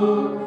Lord.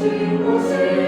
Сину, сину.